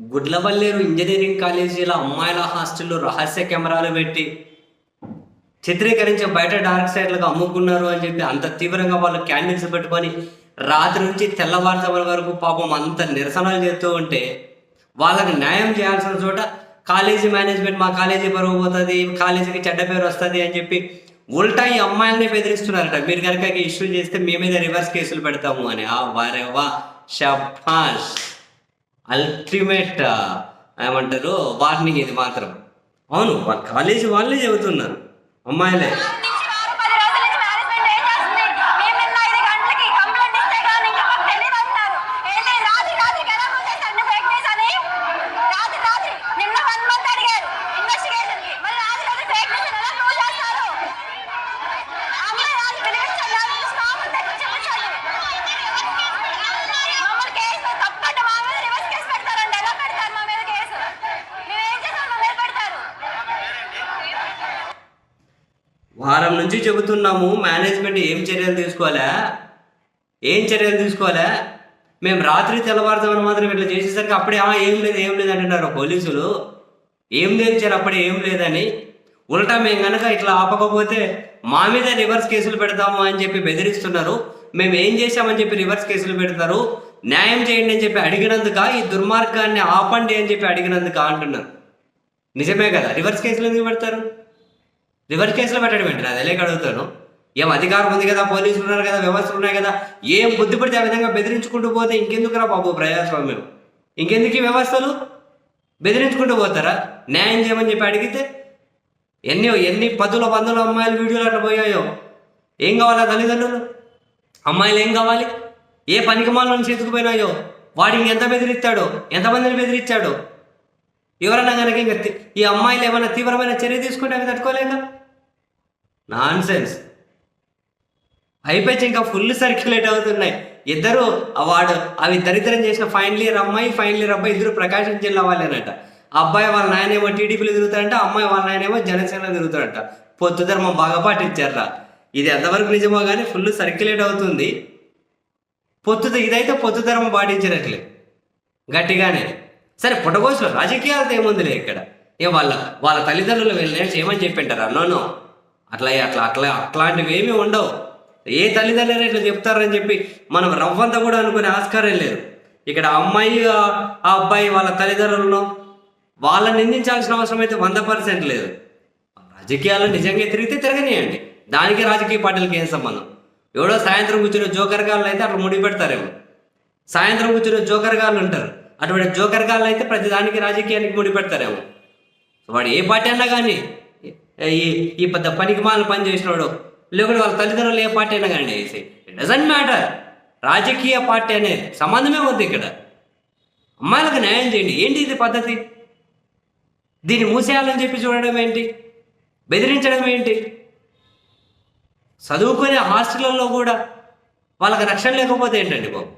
Gudlavalleru engineering కాలేజీల అమ్మాయిల హాస్టల్లో రహస్య కెమెరాలు పెట్టి చిత్రీకరించి బయట డార్క్ సైడ్లకు అమ్ముకున్నారు అని చెప్పి అంత తీవ్రంగా వాళ్ళు క్యాండిల్స్ పెట్టుకొని రాత్రి నుంచి తెల్లవారుజాముల వరకు పాపం అంత నిరసనలు చేస్తూ ఉంటే వాళ్ళకి న్యాయం చేయాల్సిన చోట కాలేజీ మేనేజ్మెంట్ మా కాలేజీ పరువు పోతుంది కాలేజీకి చెడ్డ పేరు వస్తుంది అని చెప్పి ఉల్టా ఈ అమ్మాయిలని బెదిరిస్తున్నారట. మీరు కనుక ఇష్యూ చేస్తే మీ మీద రివర్స్ కేసులు పెడతాము అని. ఆ వారే వా షబాష్ అల్టిమేట్ ఏమంటారు? వార్నింగ్ ఇది మాత్రం. అవును వాళ్ళ కాలేజీ వాళ్ళే చెబుతున్నారు. అమ్మాయిలే నుంచి వారం పది రోజుల నుంచి మేనేజ్మెంట్ ఏం చేస్తుంది? మేము నిన్న ఐదు గంటలకి కంప్లైంట్ ఇస్తే గానీ ఇంకా మాకు తెలియదు అంటున్నారు. ఏంటి రాత్రి రాత్రికి ఎలా మూసేశారు నువ్వు fake news అని? రాత్రి రాత్రి నిన్న one month అడిగారు investigation కి. మరి రాత్రి రాత్రి fake news అని ఎలా prove చేస్తారు? ఆ అమ్మాయి రాత్రి పిలిపించండి, రాత్రి staff ని తెచ్చి చూపించండి. మమ్మల్ని కేసు తప్పకుండా మా మీద reverse కేసు పెడతారండి. ఎలా పెడతారు మా మీద కేసు? మేము ఏం చేసాం మా మీద పెడతారు వారం నుంచి చెబుతున్నాము మేనేజ్మెంట్ ఏం చర్యలు తీసుకోవాలా ఏం చర్యలు తీసుకోవాలా మేము రాత్రి తెల్లవారుజామున మాత్రం ఇట్లా చేసేసరికి అప్పుడే ఏం లేదు ఏం లేదు అంటున్నారు పోలీసులు. ఏం తేల్చారు అప్పుడే ఏం లేదని. ఉల్టా మేము కనుక ఇట్లా ఆపకపోతే మా మీద రివర్స్ కేసులు పెడతాము అని చెప్పి బెదిరిస్తున్నారు. మేము ఏం చేశామని చెప్పి రివర్స్ కేసులు పెడతారు. న్యాయం చేయండి అని చెప్పి అడిగినందుక ఈ దుర్మార్గాన్ని ఆపండి అని చెప్పి అడిగినందుక అంటున్నారు. నిజమే కదా? రివర్స్ కేసులు ఎందుకు పెడతారు? రివర్స్ కేసులో పెట్టడం ఏంటి? అది ఎలాగ అడుగుతాను. ఏం అధికారం ఉంది కదా? పోలీసులు ఉన్నారు కదా? వ్యవస్థలు ఉన్నాయి కదా? ఏం బుద్ధి పడితే ఆ విధంగా బెదిరించుకుంటూ పోతే ఇంకెందుకురా బాబు ప్రజాస్వామ్యం? ఇంకెందుకు ఈ వ్యవస్థలు? బెదిరించుకుంటూ పోతారా? న్యాయం చేయమని చెప్పి అడిగితే ఎన్ని ఎన్ని పదుల వందల అమ్మాయిలు వీడియోలు అట్లా పోయాయో? ఏం కావాలా తల్లిదండ్రులు? అమ్మాయిలు ఏం కావాలి? ఏ పనికి మాలను చేతుకుపోయినాయో వాడు ఎంత బెదిరిస్తాడో? ఎంతమందిని బెదిరించాడో ఎవరన్నా కనుక ఇంకా ఈ అమ్మాయిలు ఏమైనా తీవ్రమైన చర్య తీసుకుంటే అవి తట్టుకోలేక నాన్ సెన్స్ అయిపోయి ఇంకా ఫుల్ సర్క్యులేట్ అవుతున్నాయి. ఇద్దరు వాడు అవి దరిద్రం చేసిన ఫైనల్ ఇయర్ అమ్మాయి ఫైనల్ ఇయర్ అబ్బాయి ఇద్దరు ప్రకాశం జిల్లా వాళ్ళేనట. అబ్బాయి వాళ్ళ నాయనేమో టీడీపీలో తిరుగుతారంట అమ్మాయి వాళ్ళ నాయనేమో జనసేనలో తిరుగుతారంట పొత్తు ధర్మం బాగా పాటించారా ఇది ఎంతవరకు నిజమో కానీ ఫుల్ సర్క్యులేట్ అవుతుంది. పొత్తు ఇదైతే పొత్తు ధర్మం పాటించినట్లే. గట్టిగానే. సరే పుట్టగోసులో రాజకీయాలతో ఏముందిలే ఇక్కడ? ఏ వాళ్ళ వాళ్ళ తల్లిదండ్రులు వెళ్ళి చేయమని చెప్పింటారా? నోనో అట్లా అట్లా అట్లా అట్లాంటివి ఏమీ ఉండవు. ఏ తల్లిదండ్రులు ఇట్లా చెప్తారని చెప్పి మనం రవ్వంతా కూడా అనుకునే ఆస్కారం లేదు. ఇక్కడ అమ్మాయి ఆ- ఆ అబ్బాయి వాళ్ళ తల్లిదండ్రులను వాళ్ళని నిందించాల్సిన అవసరం అయితే వంద పర్సెంట్ లేదు. రాజకీయాలు నిజంగా తిరిగితే తిరగనియండి. దానికి రాజకీయ పార్టీలకి ఏం సంబంధం? ఎవడో సాయంత్రం కూర్చున్న జోకర్ గాళ్ళు అయితే అట్లా ముడి పెడతారేమో. సాయంత్రం కూర్చున్న జోకర్ గాళ్ళు ఉంటారు. అటువంటి జోకర్ గాళ్ళు అయితే ప్రతిదానికి రాజకీయానికి ముడి పెడతారేమో. వాడు ఏ పార్టీ అన్నా కానీ ఈ ఈ పెద్ద పనికి మాలను పని చేసినవాడు లేకుంటే వాళ్ళ తల్లిదండ్రులు ఏ పార్టీ అయినా కానీ ఇట్ డజంట్ మ్యాటర్. రాజకీయ పార్టీ అనేది సంబంధమే ఉంది ఇక్కడ. అమ్మాయిలకు న్యాయం చేయండి. ఏంటి ఇది పద్ధతి? దీన్ని మూసేయాలని చెప్పి చూడడం ఏంటి? బెదిరించడం ఏంటి? చదువుకునే హాస్టళ్ళలో కూడా వాళ్ళకి రక్షణ లేకపోతే ఏంటండి బాబు?